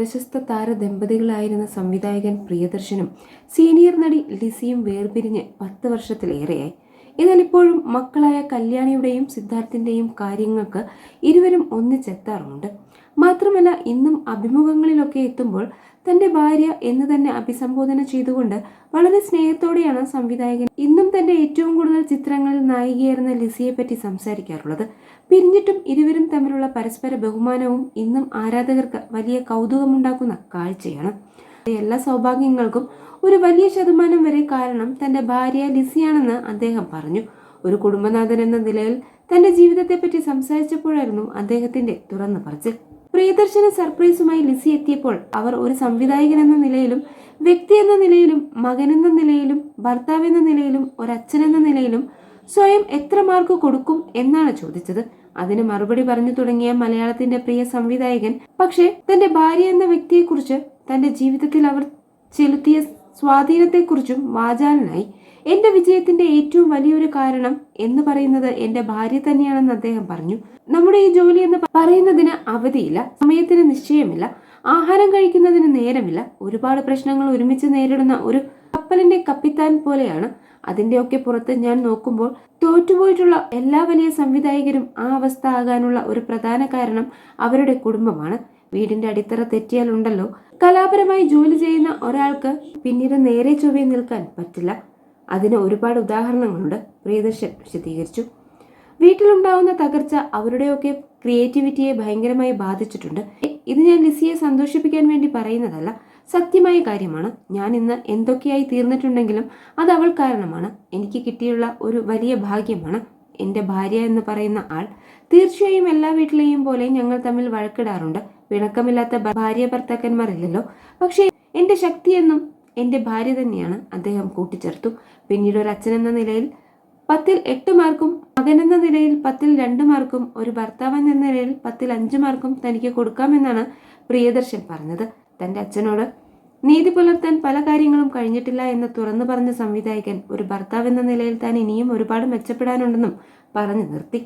പ്രശസ്ത താരദമ്പതികളായിരുന്ന സംവിധായകൻ പ്രിയദർശനും സീനിയർ നടി ലിസിയും വേർപിരിഞ്ഞ് പത്ത് വർഷത്തിലേറെയായി. എന്നാൽ ഇപ്പോഴും മക്കളായ കല്യാണിയുടെയും സിദ്ധാർത്ഥിന്റെയും കാര്യങ്ങൾക്ക് ഇരുവരും ഒന്നിച്ചെത്താറുമുണ്ട് മാത്രമല്ല ഇന്നും അഭിമുഖങ്ങളിലൊക്കെ എത്തുമ്പോൾ തന്റെ ഭാര്യ എന്ന് തന്നെ അഭിസംബോധന ചെയ്തുകൊണ്ട് വളരെ സ്നേഹത്തോടെയാണ് സംവിധായകൻ ഇന്നും തന്റെ ഏറ്റവും കൂടുതൽ ചിത്രങ്ങളിൽ നായികയായിരുന്ന ലിസിയെ പറ്റി സംസാരിക്കാറുള്ളത്. പിരിഞ്ഞിട്ടും ഇരുവരും തമ്മിലുള്ള പരസ്പര ബഹുമാനവും ഇന്നും ആരാധകർക്ക് വലിയ കൗതുകമുണ്ടാക്കുന്ന കാഴ്ചയാണ്. എല്ലാ സൗഭാഗ്യങ്ങൾക്കും ഒരു വലിയ ശതമാനം വരെ കാരണം തന്റെ ഭാര്യ ലിസിയാണെന്ന് അദ്ദേഹം പറഞ്ഞു. ഒരു കുടുംബനാഥൻ എന്ന നിലയിൽ തന്റെ ജീവിതത്തെപ്പറ്റി സംസാരിച്ചപ്പോഴായിരുന്നു അദ്ദേഹത്തിന്റെ തുറന്നു പറച്ചിൽ. പ്രിയദർശന സർപ്രൈസുമായി ലിസി എത്തിയപ്പോൾ അവർ ഒരു സംവിധായകൻ എന്ന നിലയിലും വ്യക്തി എന്ന നിലയിലും മകൻ എന്ന നിലയിലും ഭർത്താവ് എന്ന നിലയിലും ഒരച്ഛനെന്ന നിലയിലും സ്വയം എത്ര മാർക്ക് കൊടുക്കും എന്നാണ് ചോദിച്ചത്. അതിന് മറുപടി പറഞ്ഞു തുടങ്ങിയ മലയാളത്തിന്റെ പ്രിയ സംവിധായകൻ. പക്ഷേ തന്റെ ഭാര്യ എന്ന വ്യക്തിയെക്കുറിച്ച് തന്റെ ജീവിതത്തിൽ അവർ ചെലുത്തിയ സ്വാധീനത്തെക്കുറിച്ചും വാചാലനായി. എന്റെ വിജയത്തിന്റെ ഏറ്റവും വലിയൊരു കാരണം എന്ന് പറയുന്നത് എന്റെ ഭാര്യ തന്നെയാണെന്ന് അദ്ദേഹം പറഞ്ഞു. നമ്മുടെ ഈ ജോലി എന്ന് പറയുന്നതിന് അവധിയില്ല സമയത്തിന് നിശ്ചയമില്ല ആഹാരം കഴിക്കുന്നതിന് നേരമില്ല. ഒരുപാട് പ്രശ്നങ്ങൾ ഒരുമിച്ച് നേരിടുന്ന ഒരു കപ്പലിന്റെ കപ്പിത്താൻ പോലെയാണ്. അതിന്റെയൊക്കെ പുറത്ത് ഞാൻ നോക്കുമ്പോൾ തോറ്റുപോയിട്ടുള്ള എല്ലാ വലിയ സംവിധായകരും ആ അവസ്ഥ ആകാനുള്ള ഒരു പ്രധാന കാരണം അവരുടെ കുടുംബമാണ്. വീടിന്റെ അടിത്തറ തെറ്റിയാലുണ്ടല്ലോ. കലാപരമായി ജോലി ചെയ്യുന്ന ഒരാൾക്ക് പിന്നീട് നേരെ ചൊവ്വേ നിൽക്കാൻ പറ്റില്ല. അതിന് ഒരുപാട് ഉദാഹരണങ്ങളുണ്ട്. പ്രിയദർശൻ വിശദീകരിച്ചു. വീട്ടിലുണ്ടാവുന്ന തകർച്ച അവരുടെയൊക്കെ ക്രിയേറ്റിവിറ്റിയെ ഭയങ്കരമായി ബാധിച്ചിട്ടുണ്ട്. ഇത് ഞാൻ ലിസിയെ സന്തോഷിപ്പിക്കാൻ വേണ്ടി പറയുന്നതല്ല. സത്യമായ കാര്യമാണ്. ഞാൻ ഇന്ന് എന്തൊക്കെയായി തീർന്നിട്ടുണ്ടെങ്കിലും അത് അവൾ കാരണമാണ്. എനിക്ക് കിട്ടിയുള്ള ഒരു വലിയ ഭാഗ്യമാണ്. എന്റെ ഭാര്യ എന്ന് പറയുന്ന ആൾ തീർച്ചയായും എല്ലാ വീട്ടിലെയും പോലെ ഞങ്ങൾ തമ്മിൽ വഴക്കിടാറുണ്ട്. പിണക്കമില്ലാത്ത ഭാര്യ ഭർത്താക്കന്മാരില്ലല്ലോ. പക്ഷേ എന്റെ ശക്തിയെന്നും എന്റെ ഭാര്യ തന്നെയാണ് അദ്ദേഹം കൂട്ടിച്ചേർത്തു. പിന്നീട് ഒരു അച്ഛൻ എന്ന നിലയിൽ പത്തിൽ എട്ട് മാർക്കും മകൻ എന്ന നിലയിൽ പത്തിൽ രണ്ട് മാർക്കും ഒരു ഭർത്താവ് എന്ന നിലയിൽ പത്തിൽ അഞ്ച് മാർക്കും തനിക്ക് കൊടുക്കാമെന്നാണ് പ്രിയദർശൻ പറഞ്ഞത്. തന്റെ അച്ഛനോട് നീതി പുലർത്താൻ പല കാര്യങ്ങളും കഴിഞ്ഞിട്ടില്ല എന്ന് തുറന്നു പറഞ്ഞ സംവിധായകൻ ഒരു ഭർത്താവ് എന്ന നിലയിൽ താൻ ഇനിയും ഒരുപാട് മെച്ചപ്പെടാനുണ്ടെന്നും പറഞ്ഞു നിർത്തി.